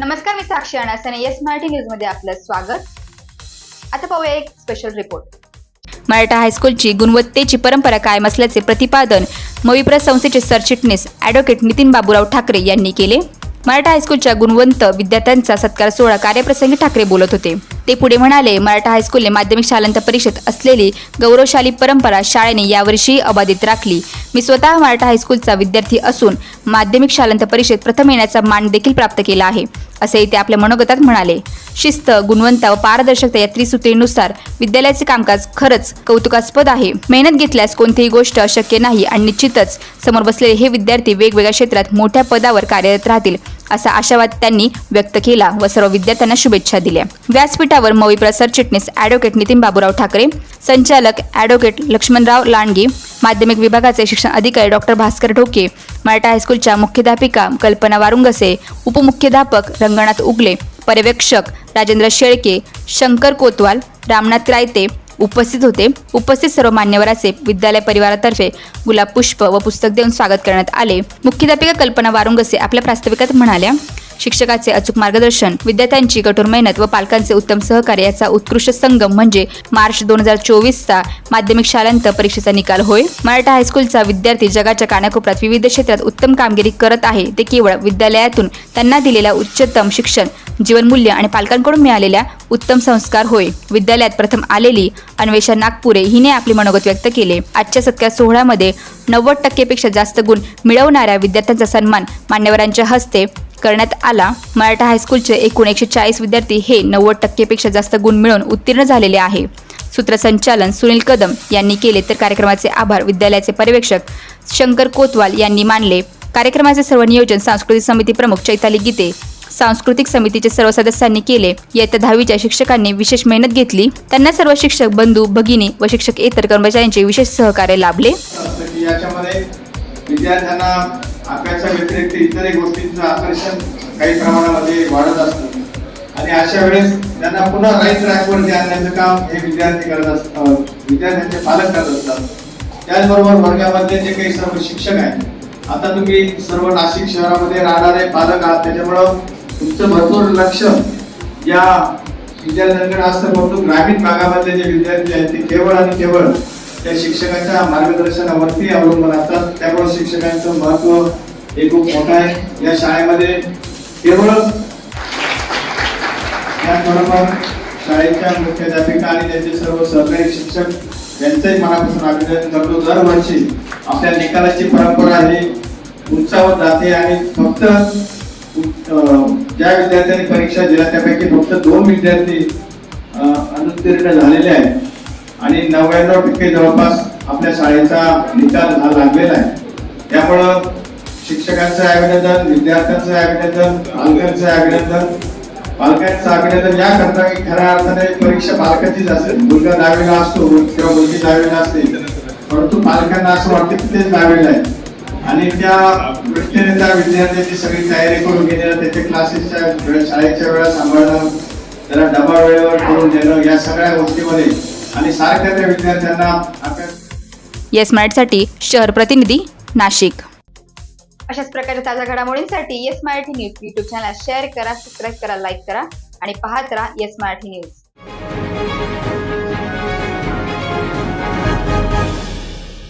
नमस्कार मी साक्षी अनासने येस मराठी न्यूजमध्ये आपलं स्वागत. आता पाहूया एक स्पेशल रिपोर्ट मराठा हायस्कूलची गुणवत्तेची परंपरा कायम असल्याचे प्रतिपादन मविप्र संस्थेचे सरचिटणीस ॲडव्होकेट नितीन बाबूराव ठाकरे यांनी केले. मराठा हायस्कूलच्या गुणवंत विद्यार्थ्यांचा सत्कार सोहळा कार्यप्रसंगी ठाकरे बोलत होते. ते पुढे म्हणाले मराठा हायस्कूलने माध्यमिक शालांत परीक्षेत असलेली गौरवशाली परंपरा शाळेने यावर्षी अबाधित राखली. मी स्वतः मराठा हायस्कूलचा विद्यार्थी असून माध्यमिक शालांत परीक्षेत प्रथम येण्याचा मान देखील प्राप्त केला आहे. असेही ते आपल्या मनोगतात म्हणाले. शिस्त गुणवंता व पारदर्शकता या त्रिसूत्रीनुसार विद्यालयाचे कामकाज खरंच कौतुकास्पद आहे. मेहनत घेतल्यास कोणतीही गोष्ट अशक्य नाही आणि निश्चितच समोर बसलेले हे विद्यार्थी वेगवेगळ्या क्षेत्रात मोठ्या पदावर कार्यरत राहतील असा आशावाद त्यांनी व्यक्त केला व सर्व विद्यार्थ्यांना शुभेच्छा दिल्या. व्यासपीठावर मविप्र सरचिटणीस ॲडव्होकेट नितीन बाबूराव ठाकरे संचालक ॲडव्होकेट लक्ष्मणराव लांडगे माध्यमिक विभागाचे शिक्षण अधिकारी डॉक्टर भास्कर ढोके मराठा हायस्कूलच्या मुख्याध्यापिका कल्पना वारुंगसे उपमुख्याध्यापक रंगणात उगले. पर्यवेक्षक राजेंद्र शेळके शंकर कोतवाल रामनाथ रायते उपस्थित होते. उपस्थित सर्व मान्यवराचे विद्यालय परिवारातर्फे गुलाब पुष्प व पुस्तक देऊन स्वागत करण्यात आले. मुख्याध्यापिका कल्पना वारुंगसे आपल्या प्रास्ताविकात म्हणाल्या शिक्षकाचे अचूक मार्गदर्शन विद्यार्थ्यांची कठोर मेहनत व पालकांचे उत्तम सहकार्य याचा उत्कृष्ट संगम म्हणजे मार्च दोन हजार चोवीसचा माध्यमिक शालांत परीक्षेचा निकाल होय. मराठा हायस्कूलचा विद्यार्थी जगाच्या कानाकोपऱ्यात विविध क्षेत्रात उत्तम कामगिरी करत आहे. ते केवळ विद्यालयातून त्यांना दिलेल्या उच्चतम शिक्षण जीवनमूल्य आणि पालकांकडून मिळालेल्या उत्तम संस्कार होय. विद्यालयात प्रथम आलेली अन्वेषा नागपुरे हिने आपले मनोगत व्यक्त केले. आजच्या सत्कार सोहळ्यामध्ये नव्वद टक्केपेक्षा जास्त गुण मिळवणाऱ्या विद्यार्थ्यांचा सन्मान मान्यवरांच्या हस्ते करण्यात आला. मराठा हायस्कूलचे एकूण एकशे चाळीस विद्यार्थी हे नव्वद टक्केपेक्षा जास्त गुण मिळवून उत्तीर्ण झालेले आहे. सूत्रसंचालन सुनील कदम यांनी केले तर कार्यक्रमाचे आभार विद्यालयाचे पर्यवेक्षक शंकर कोतवाल यांनी मानले. कार्यक्रमाचे सर्व नियोजन सांस्कृतिक समिती प्रमुख चैताली गीते सांस्कृतिक समितीचे सर्व सदस्यांनी केले. येत्या दहावीच्या शिक्षकांनी विशेष मेहनत घेतली. त्यांना सर्व शिक्षक बंधू भगिनी व शिक्षक इतर कर्मचाऱ्यांचे विशेष सहकार्य लाभले. याच्यामध्ये विद्यार्थ्यांना अभ्यासा व्यतिरिक्त इतरही गोष्टींचं आकर्षण काही प्रमाणामध्ये वाढत असतं. आणि अशा वेळेस त्यांना पुन्हा राईट ट्रॅकवरती आणण्याचं काम हे विद्यार्थी करत असतात विद्यार्थ्यांचे पालक करत असतात. त्याचबरोबर वर्गामधले जे काही सर्व शिक्षक आहेत आता तुम्ही सर्व नाशिक शहरामध्ये राहणारे पालक आहात त्याच्यामुळं तुमचं भरपूर लक्ष या विद्यार्थ्यांकडे असतं परंतु ग्रामीण भागामधले जे विद्यार्थी आहेत ते केवळ आणि केवळ त्या शिक्षकांच्या मार्गदर्शनावरती अवलंबून असतात. त्यामुळे शिक्षकांचं महत्त्व हे खूप मोठं आहे. या शाळेमध्ये केवळ त्याचबरोबर शाळेच्या मुख्याध्यापिका आणि त्यांचे सर्व सहकारी शिक्षक यांचंही मनापासून अभिनंदन करतो. दरवर्षी आपल्या निकालाची परंपरा ही उंचावत जाते आणि फक्त अं, ज्या विद्यार्थ्यांनी परीक्षा दिल्या त्यापैकी फक्त दोन विद्यार्थी अं, अनुत्तीर्ण झालेले आहेत. आणि नव्याण्णव टक्के जवळपास आपल्या शाळेचा निकाल हा लागलेला आहे. त्यामुळं शिक्षकांचं अभिनंदन विद्यार्थ्यांचं अभिनंदन पालकांचं अभिनंदन. पालकांचं अभिनंदन या करता की खऱ्या अर्थाने परीक्षा पालकाचीच असेल. मुलगा दहावीला असतो किंवा मुलगी दहावीला असते. परंतु पालकांना असं वाटतं की तेच दहावीला आहे. आणि त्या दृष्टीने त्या विद्यार्थ्यांची सगळी तयारी करून घेणं त्याच्या क्लासेसच्या शाळेच्या वेळा सांभाळणं त्याला डबा वेळेवर करून देणं या सगळ्या गोष्टीमध्ये आणि सारख्या त्या विद्यार्थ्यांना अभ्यास येस मराठीसाठी शहर प्रतिनिधी नाशिक. अशाच प्रकारच्या ताज्या घडामोडींसाठी yes Marathi news YouTube channel share करा सबस्क्राईब करा लाईक करा आणि पाहत राहा येस मराठी न्यूज